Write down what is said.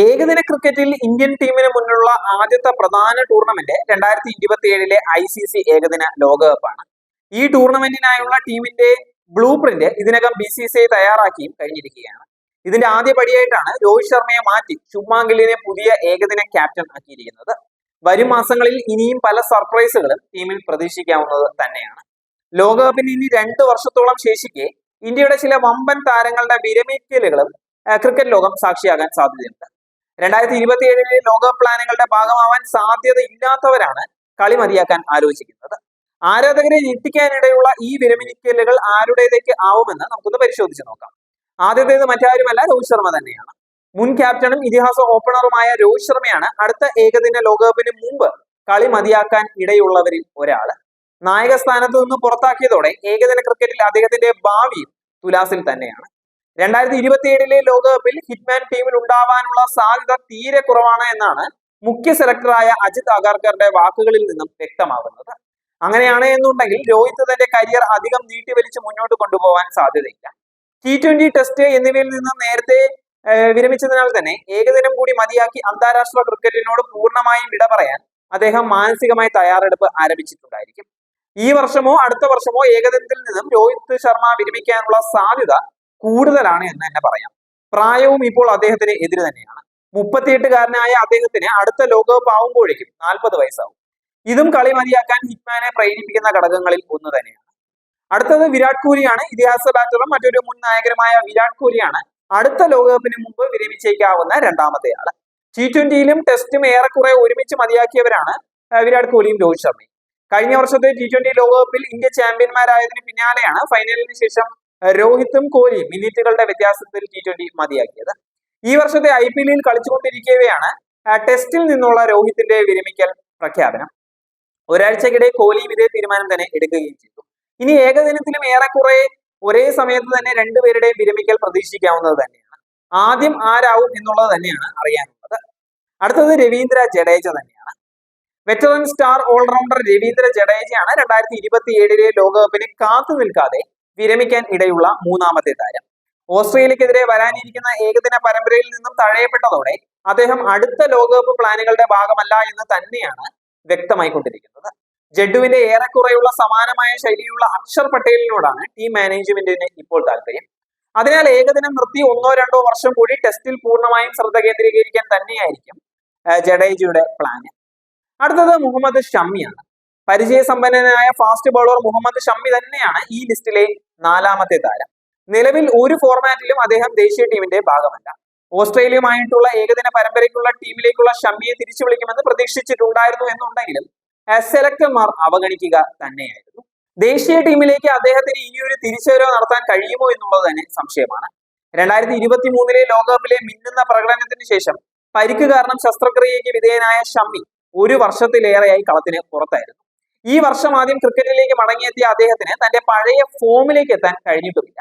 ഏകദിന ക്രിക്കറ്റിൽ ഇന്ത്യൻ ടീമിന് മുന്നിലുള്ള ആദ്യത്തെ പ്രധാന ടൂർണമെന്റ് രണ്ടായിരത്തി ഇരുപത്തി ഏഴിലെ ഐ സി സി ഏകദിന ലോകകപ്പാണ് ഈ ടൂർണമെന്റിനായുള്ള ടീമിന്റെ ബ്ലൂ പ്രിന്റ് ഇതിനകം ബി സി സി ഐ തയ്യാറാക്കിയും കഴിഞ്ഞിരിക്കുകയാണ്. ഇതിന്റെ ആദ്യ പടിയായിട്ടാണ് രോഹിത് ശർമ്മയെ മാറ്റി ശുഭ്മാൻ പുതിയ ഏകദിന ക്യാപ്റ്റൻ ആക്കിയിരിക്കുന്നത്. വരും മാസങ്ങളിൽ ഇനിയും പല സർപ്രൈസുകളും ടീമിൽ പ്രതീക്ഷിക്കാവുന്നത് തന്നെയാണ്. ലോകകപ്പിന് ഇനി രണ്ട് വർഷത്തോളം ശേഷിക്കെ ഇന്ത്യയുടെ ചില വമ്പൻ താരങ്ങളുടെ വിരമിക്കലുകളും ക്രിക്കറ്റ് ലോകം സാക്ഷിയാകാൻ സാധ്യതയുണ്ട്. രണ്ടായിരത്തി ഇരുപത്തി ഏഴിലെ ലോക പ്ലാനുകളുടെ ഭാഗമാവാൻ സാധ്യത ഇല്ലാത്തവരാണ് കളി മതിയാക്കാൻ ആലോചിക്കുന്നത്. ആരാധകരെ ഞെട്ടിക്കാനിടയുള്ള ഈ വിരമിക്കലുകൾ ആരുടേതേക്ക് ആവുമെന്ന് നമുക്കൊന്ന് പരിശോധിച്ച് നോക്കാം. ആദ്യത്തേത് മറ്റാരുമല്ല രോഹിത് ശർമ്മ തന്നെയാണ്. മുൻ ക്യാപ്റ്റനും ഇതിഹാസ ഓപ്പണറുമായ രോഹിത് ശർമ്മയാണ് അടുത്ത ഏകദിന ലോകകപ്പിന് മുമ്പ് കളി മതിയാക്കാൻ ഇടയുള്ളവരിൽ ഒരാൾ നായക സ്ഥാനത്ത് നിന്ന് പുറത്താക്കിയതോടെ ഏകദിന ക്രിക്കറ്റിൽ അദ്ദേഹത്തിന്റെ ഭാവിയും തുലാസിൽ തന്നെയാണ്. രണ്ടായിരത്തി ഇരുപത്തി ഏഴിലെ ലോകകപ്പിൽ ഹിറ്റ്മാൻ ടീമിൽ ഉണ്ടാവാനുള്ള സാധ്യത തീരെ കുറവാണ് എന്നാണ് മുഖ്യ സെലക്ടറായ അജിത് അഗാർക്കറുടെ വാക്കുകളിൽ നിന്നും വ്യക്തമാകുന്നത്. അങ്ങനെയാണ് എന്നുണ്ടെങ്കിൽ രോഹിത് തന്റെ കരിയർ അധികം നീട്ടിവലിച്ച് മുന്നോട്ട് കൊണ്ടുപോകാൻ സാധ്യതയില്ല. ടി ട്വന്റി ടെസ്റ്റ് എന്നിവയിൽ നിന്ന് നേരത്തെ വിരമിച്ചതിനാൽ തന്നെ ഏകദിനം കൂടി മതിയാക്കി അന്താരാഷ്ട്ര ക്രിക്കറ്റിനോട് പൂർണമായും വിട പറയാൻ അദ്ദേഹം മാനസികമായി തയ്യാറെടുപ്പ് ആരംഭിച്ചിട്ടുണ്ടായിരിക്കും. ഈ വർഷമോ അടുത്ത വർഷമോ ഏകദിനത്തിൽ നിന്നും രോഹിത് ശർമ്മ വിരമിക്കാനുള്ള സാധ്യത കൂടുതലാണ് എന്ന് തന്നെ പറയാം. പ്രായവും ഇപ്പോൾ അദ്ദേഹത്തിന് എതിര് തന്നെയാണ്. മുപ്പത്തിയെട്ടുകാരനായ അദ്ദേഹത്തിന് അടുത്ത ലോകകപ്പ് ആവുമ്പോഴേക്കും നാൽപ്പത് വയസ്സാവും. ഇതും കളി മതിയാക്കാൻ ഹിറ്റ്മാനെ പ്രേരിപ്പിക്കുന്ന ഘടകങ്ങളിൽ ഒന്ന് തന്നെയാണ്. അടുത്തത് വിരാട് കോഹ്ലിയാണ്. ഇതിഹാസ ബാറ്ററും മറ്റൊരു മുൻ നായകരുമായ വിരാട് കോഹ്ലിയാണ് അടുത്ത ലോകകപ്പിന് മുമ്പ് വിരമിച്ചേക്കാവുന്ന രണ്ടാമത്തെ ആൾ ടി ട്വന്റിയിലും ടെസ്റ്റും ഏറെക്കുറെ ഒരുമിച്ച് മതിയാക്കിയവരാണ് വിരാട് കോഹ്ലിയും രോഹിത് ശർമ്മയും. കഴിഞ്ഞ വർഷത്തെ ടി ട്വന്റി ലോകകപ്പിൽ ഇന്ത്യ ചാമ്പ്യന്മാരായതിന് പിന്നാലെയാണ്. ഫൈനലിന് ശേഷം രോഹിത്തും കോഹ്ലിയും മിനിറ്റുകളുടെ വ്യത്യാസത്തിൽ ടി ട്വന്റി മതിയാക്കിയത്. ഈ വർഷത്തെ ഐ പി എല്ലിൽ കളിച്ചുകൊണ്ടിരിക്കവെയാണ് ടെസ്റ്റിൽ നിന്നുള്ള രോഹിത്തിന്റെ വിരമിക്കൽ പ്രഖ്യാപനം. ഒരാഴ്ചക്കിടെ കോഹ്ലിയും ഇതേ തീരുമാനം തന്നെ എടുക്കുകയും ചെയ്തു. ഇനി ഏകദിനത്തിലും ഏറെക്കുറെ ഒരേ സമയത്ത് തന്നെ രണ്ടുപേരുടെയും വിരമിക്കൽ പ്രതീക്ഷിക്കാവുന്നത് തന്നെയാണ്. ആദ്യം ആരാവും എന്നുള്ളത് തന്നെയാണ് അറിയാനുള്ളത്. അടുത്തത് രവീന്ദ്ര ജഡേജ തന്നെയാണ്. Veteran star all rounder Ravindra ജഡേജയാണ് രണ്ടായിരത്തി ഇരുപത്തി ഏഴിലെ ലോകകപ്പിന് കാത്തു നിൽക്കാതെ വിരമിക്കാൻ ഇടയുള്ള മൂന്നാമത്തെ താരം. ഓസ്ട്രേലിയക്കെതിരെ വരാനിരിക്കുന്ന ഏകദിന പരമ്പരയിൽ നിന്നും തഴയപ്പെട്ടതോടെ അദ്ദേഹം അടുത്ത ലോകകപ്പ് പ്ലാനുകളുടെ ഭാഗമല്ല എന്ന് തന്നെയാണ് വ്യക്തമായിക്കൊണ്ടിരിക്കുന്നത്. ജഡ്ഡുവിന്റെ ഏറെക്കുറെയുള്ള സമാനമായ ശൈലിയുള്ള അക്ഷർ പട്ടേലിനോടാണ് ടീം മാനേജ്മെന്റിന് ഇപ്പോൾ താല്പര്യം. അതിനാൽ ഏകദിനം നിർത്തി ഒന്നോ രണ്ടോ വർഷം കൂടി ടെസ്റ്റിൽ പൂർണമായും ശ്രദ്ധ കേന്ദ്രീകരിക്കാൻ തന്നെയായിരിക്കും ജഡേജയുടെ പ്ലാന് അടുത്തത് മുഹമ്മദ് ഷമ്മിയാണ്. പരിചയസമ്പന്നനായ ഫാസ്റ്റ് ബോളർ മുഹമ്മദ് ഷമ്മി തന്നെയാണ് ഈ ലിസ്റ്റിലെ നാലാമത്തെ താരം. നിലവിൽ ഒരു ഫോർമാറ്റിലും അദ്ദേഹം ദേശീയ ടീമിന്റെ ഭാഗമല്ല. ഓസ്ട്രേലിയയുമായിട്ടുള്ള ഏകദിന പരമ്പരയ്ക്കുള്ള ടീമിലേക്കുള്ള ഷമ്മിയെ തിരിച്ചു വിളിക്കുമെന്ന് പ്രതീക്ഷിച്ചിട്ടുണ്ടായിരുന്നു എന്നുണ്ടെങ്കിലും സെലക്ടർമാർ അവഗണിക്കുക തന്നെയായിരുന്നു. ദേശീയ ടീമിലേക്ക് അദ്ദേഹത്തിന് ഇനിയൊരു തിരിച്ചുവരവ് നടത്താൻ കഴിയുമോ എന്നുള്ളത് തന്നെ സംശയമാണ്. രണ്ടായിരത്തി ഇരുപത്തി മൂന്നിലെ ലോകകപ്പിലെ മിന്നുന്ന പ്രകടനത്തിന് ശേഷം പരിക്ക് കാരണം ശസ്ത്രക്രിയയ്ക്ക് വിധേയനായ ഷമ്മി ഒരു വർഷത്തിലേറെയായി കളത്തിന് പുറത്തായിരുന്നു. ഈ വർഷം ആദ്യം ക്രിക്കറ്റിലേക്ക് മടങ്ങിയെത്തിയ അദ്ദേഹത്തിന് തന്റെ പഴയ ഫോമിലേക്ക് എത്താൻ കഴിഞ്ഞിട്ടുമില്ല.